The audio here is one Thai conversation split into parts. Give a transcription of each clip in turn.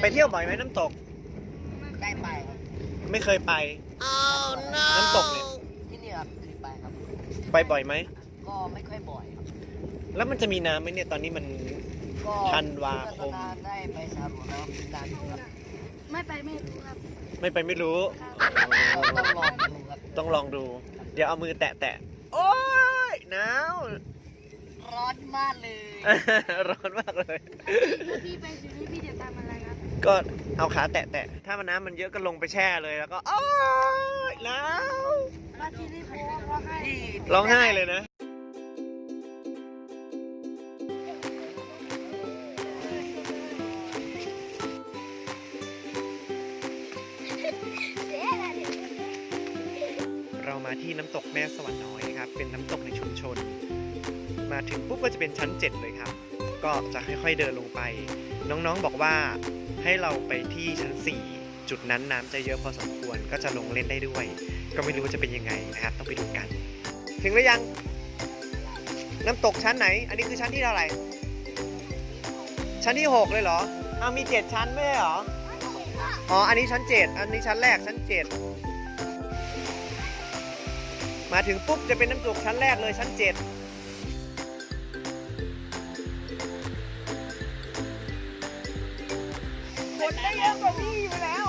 ไปเที่ยวบ่อยไหมน้ำตก ได้ไปครับไม่เคยไป น้ำตกเนี่ย ที่นี่ครับเคยไปครับ ไปบ่อยไหม ก็ไม่ค่อยบ่อยครับ แล้วมันจะมีน้ำไหมเนี่ยตอนนี้มัน ก็ธันวาคมเพื่อนตอนนั้นได้ไปสามหมดแล้วเป็นนานอยู่ครับไม่ไปไม่รู้ครับไม่ไปไม่รู้ ก็ต้องลองดูครับ ต้องลองดู เดี๋ยวเอามือแตะแตะโอ้ยหนาว ร้อนมากเลยร้อนมากเลยถ้าพี่ไปที่นี่พี่จะทำอะไรครับ ก็เอาขาแตะแตะถ้ามันน้ำมันเยอะก็ลงไปแช่เลยแล้วก็โอ้ยหนาวว่าที่นี่เขาร้องไห้ที่ร้องไห้เลยนะเรามาที่น้ำตกแม่สวรรค์น้อยนะครับ เป็นน้ำตกในชุมชน มาถึงปุ๊บก็จะเป็นชั้น 7 เลยครับ ก็จะค่อยๆเดินลงไป น้องๆบอกว่าให้เราไปที่ชั้น 4 จุดนั้นน้ำจะเยอะพอสมควรก็จะลงเล่นได้ด้วย ก็ไม่รู้ว่าจะเป็นยังไงนะครับ ต้องไปดูกัน ถึงหรือยัง น้ำตกชั้นไหน อันนี้คือชั้นที่เท่าไหร่ ชั้นที่ 6 เลยเหรอเอามี 7 ชั้นไม่ใช่เหรอ อ๋อ อันนี้ชั้น 7 อันนี้ชั้นแรกชั้น 7มาถึงปุ๊บจะเป็นน้ำตกชั้นแรกเลยชั้น 7 นได้เยอะกว่าพี่อยู่แล้ว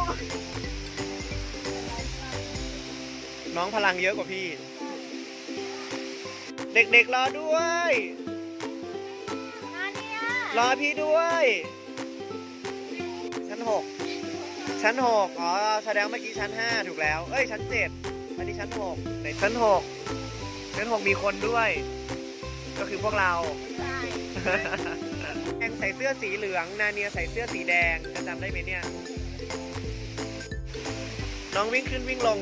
น้องพลังเยอะกว่าพี่ เด็กๆรอด้วย มาเนี่ยรอพี่ด้วย ชั้นหกชั้นหกอ๋อ แสดงเมื่อกี้ชั้นห้าถูกแล้ว เอ้ย ชั้นเจ็ดอันนี้ชั้นหกในชั้นหกชั้นหกมีคนด้วย ก็คือพวกเรา แองใส่เสื้อสีเหลือง นาเนียใส่เสื้อสีแดงจะจำได้ไหมเนี่ย น้องวิ่งขึ้นวิ่งลง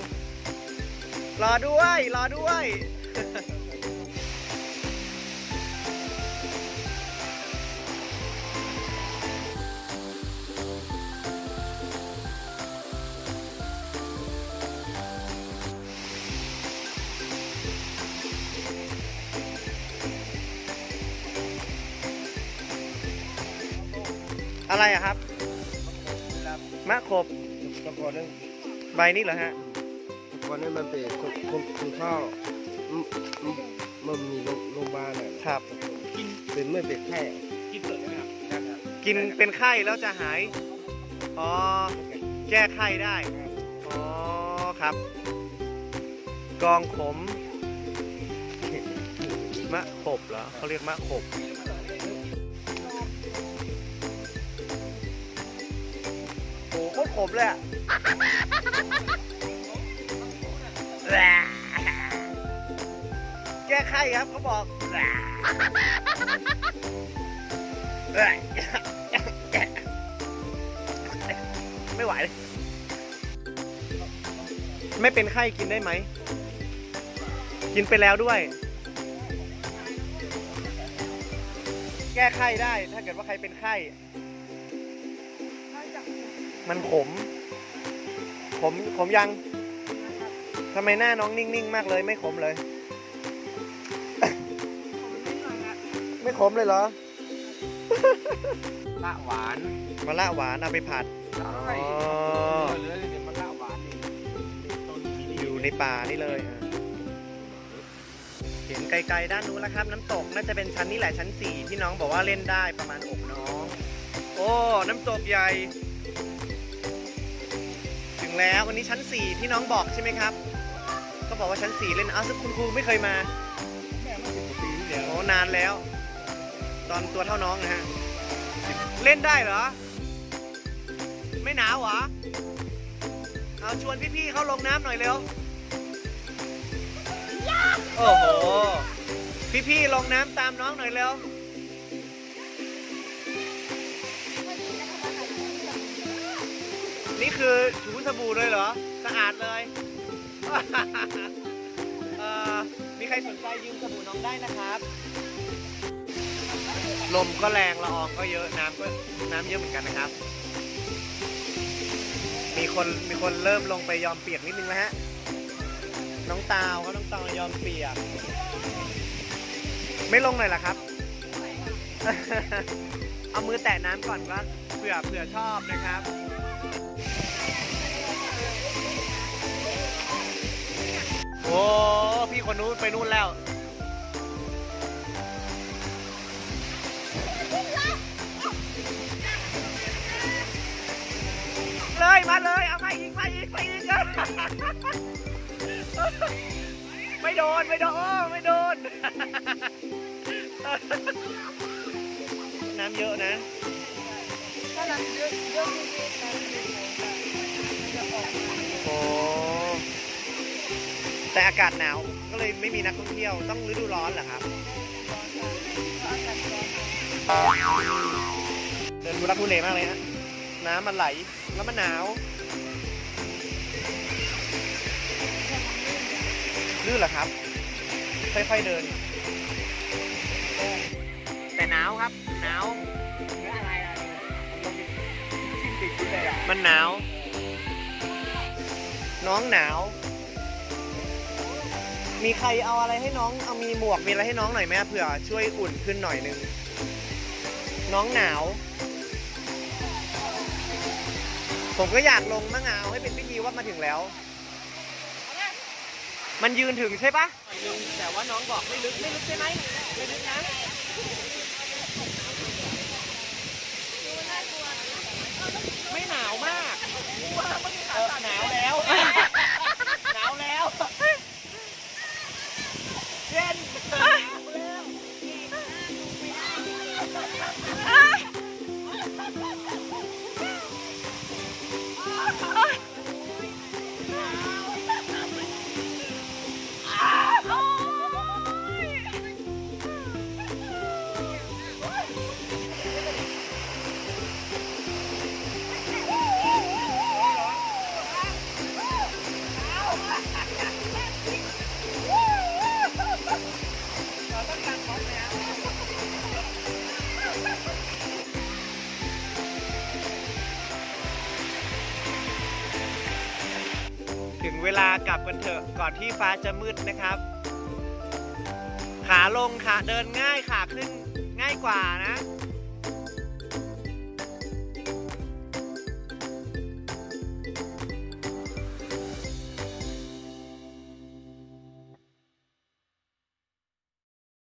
รอด้วย รอด้วย อะไรอะครับ มะขบตะกอนนั้นใบนี้เหรอฮะตะกอนนั้มันเป็นคนคนคนข้าวอืมอืมมันมีโรงพยาบาลอะครับเป็นไม่เป็นแค่กินเป็นไข้แล้วจะหาย อ๋อ แก้ไข้ได้ อ๋อ ครับ กองขม มะขบเหรอเขาเรียกมะขบ ขมเลยอะแก้ไขครับเขาบอกไม่ไหวเลยไม่เป็นไข้กินได้ไหม กินไปแล้วด้วย แก้ไข้ได้ถ้าเกิดว่าใครเป็นไข้ มันขม ขม ขมยัง ทำไมหน้าน้องนิ่ง ๆ มากเลย ไม่ขมเลย ไม่ขมเลยเหรอ ละหวานมะละหวานเอาไปผัดใช่อ๋อ เหลือเนี่ยมันละหวานนี่ต้นนี้อยู่ในป่านี่เลยอะเห็นไกลๆด้านนู้นแล้วครับ น้ำตกน่าจะเป็นชั้นนี้แหละชั้นสี่ที่น้องบอกว่าเล่นได้ประมาณอกน้อง โอ้ น้ำตกใหญ่ถึง แล้ววันนี้ชั้นสี่ที่น้องบอกใช่ไหมครับ ก็บอกว่าชั้นสี่เล่นอ้าวซึ่งคุณครูไม่เคยมาแม่มาสิบปีแล้วโอ้นานแล้ว ตอนตัวเท่าน้องนะฮะ เล่นได้เหรอ ไม่หนาวเหรอ เอาชวนพี่ๆเขาลงน้ำหน่อยเร็ว โอ้โห พี่ๆลงน้ำตามน้องหน่อยเร็ว นี่คือถูสบู่เลยเหรอ สะอาดเลยเอ่อมีใครสนใจยืมสบู่น้องได้นะครับ ลมก็แรงละอองก็เยอะน้ำก็น้ำเยอะเหมือนกันนะครับ มีคนมีคนเริ่มลงไปยอมเปียกนิดนึงแล้วฮะ น้องตาวเขาน้องตาวยอมเปียก ไม่ลงหน่อยเหรอครับ เอามือแตะน้ำก่อนครับเผื่อเผื่อชอบนะครับ โอ้พี่คนนู้นไปนู่นแล้ว เลยมาเลยเอามาอีกมาอีกมาอีกไม่โดนไม่โดนโอ้ไม่โดน น้ำเยอะนะน้ำเยอะเยอะที่นี่น้ แต่อากาศหนาวก็เลยไม่มีนักท่องเที่ยวต้องฤดูร้อนเหรอครับร้อนค่ะเพราะอากาศร้อนเดินทุรักทุเลมากเลยฮะน้ำมันไหลแล้วมันหนาวลื่นเหรอครับ ค่อยๆเดิน แต่หนาวครับหนาวเนื้ออะไรอะติดเลยอะมันหนาว น้องหนาว มีใครเอาอะไรให้น้อง เอามีหมวกมีอะไรให้น้องหน่อยไหมเผื่อช่วยอุ่นขึ้นหน่อยนึง น้องหนาว ผมก็อยากลงมั่งอะเอาให้เป็นพิธีว่ามาถึงแล้ว มันยืนถึงใช่ปะแต่ว่าน้องบอกไม่ลึกไม่ลึกใช่ไหมไม่ลึกนะไม่หนาวมากเออหนาว ลากลับกันเถอะก่อนที่ฟ้าจะมืดนะครับ ขาลงขาเดินง่ายขาขึ้นง่ายกว่านะ